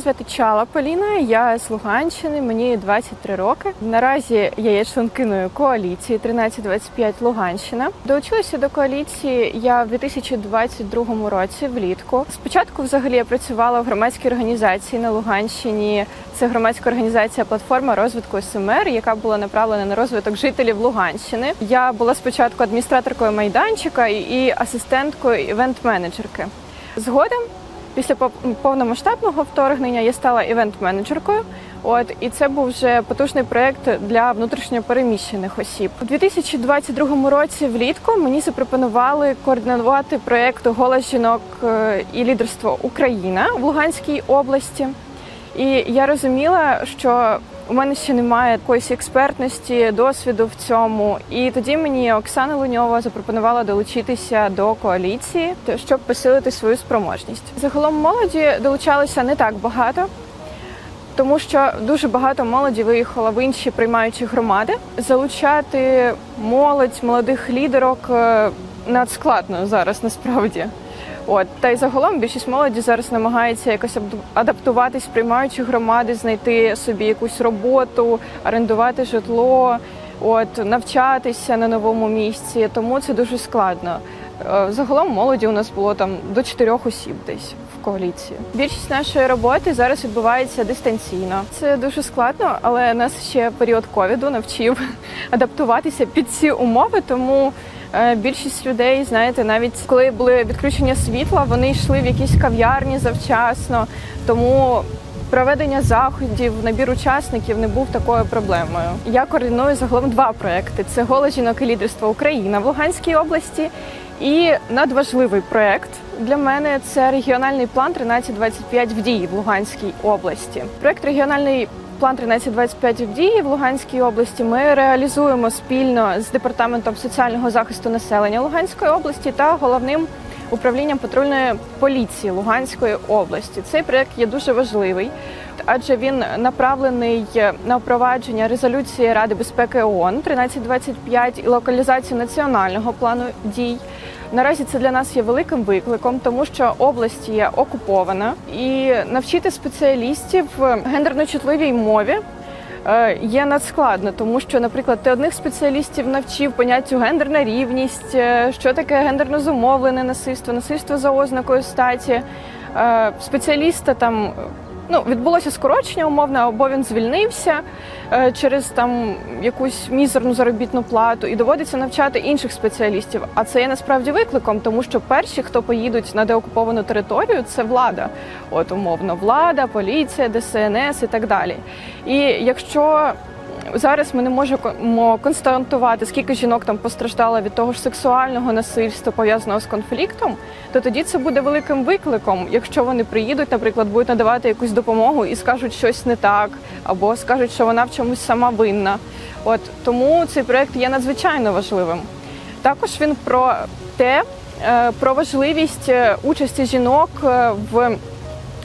Звати Чала Поліна, я з Луганщини, мені 23 роки. Наразі я є членкиною коаліції 1325 Луганщина. Долучилася до коаліції я в 2022 році влітку. Спочатку, взагалі, я працювала в громадській організації на Луганщині. Це громадська організація Платформа розвитку СМР, яка була направлена на розвиток жителів Луганщини. Я була спочатку адміністраторкою майданчика і асистенткою івент-менеджерки. Згодом Після пов- повномасштабного вторгнення я стала івент-менеджеркою. От і це був вже потужний проект для внутрішньопереміщених осіб. У 2022 році влітку мені запропонували координувати проект Голос жінок е, і лідерство Україна в Луганській області. І я розуміла, що у мене ще немає якоїсь експертності, досвіду в цьому. І тоді мені Оксана Луньова запропонувала долучитися до коаліції, щоб посилити свою спроможність. Загалом молоді долучалося не так багато. Тому що дуже багато молоді виїхало в інші приймаючі громади. Залучати молодь, молодих лідерок е, надскладно зараз насправді. От та й загалом більшість молоді зараз намагається якось адаптуватись в приймаючі громади, знайти собі якусь роботу, орендувати житло, от навчатися на новому місці. Тому це дуже складно. Е, Загалом молоді у нас було там до чотирьох осіб десь в коаліції. Більшість нашої роботи зараз відбувається дистанційно. Це дуже складно, але нас ще період ковіду навчив адаптуватися під ці умови. Тому більшість людей, знаєте, навіть коли були відключення світла, вони йшли в якісь кав'ярні завчасно. Тому Проведення заходів, набір учасників не був такою проблемою. Я координую загалом два проекти: це голос жінок і лідерство Україна в Луганській області. І надважливий проект для мене це регіональний план 1325 в дії в Луганській області. Проект регіональний план 1325 в дії в Луганській області ми реалізуємо спільно з департаментом соціального захисту населення Луганської області та головним управлінням патрульної поліції Луганської області. Цей проект є дуже важливий, адже він направлений на впровадження резолюції Ради безпеки ООН 1325 і локалізацію національного плану дій. Наразі це для нас є великим викликом, тому що область є окупована, і навчити спеціалістів гендерно-чутливій мові е, є надскладно, тому що, наприклад, ти одних спеціалістів навчив поняттю гендерна рівність, е, що таке гендерно зумовлене насильство, насильство за ознакою статі. Е, Спеціаліста там ну відбулося скорочення умовне, або він звільнився е, через там якусь мізерну заробітну плату, і доводиться навчати інших спеціалістів. А це є насправді викликом, тому що перші, хто поїдуть на деокуповану територію, це влада. От умовно, влада, поліція, ДСНС і так далі. І якщо Зараз ми не можемо констатувати, скільки жінок там постраждало від того ж сексуального насильства пов'язаного з конфліктом, то тоді це буде великим викликом, якщо вони приїдуть, наприклад, будуть надавати якусь допомогу і скажуть щось не так, або скажуть, що вона в чомусь сама винна. От тому цей проект є надзвичайно важливим. Також він про те, е, про важливість е, участі жінок е, в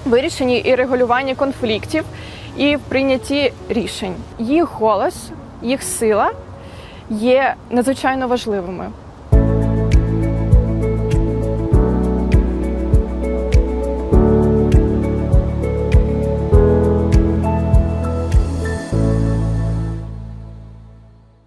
вирішенні і регулюванні конфліктів і в прийнятті рішень. Їх голос, їх сила є надзвичайно важливими.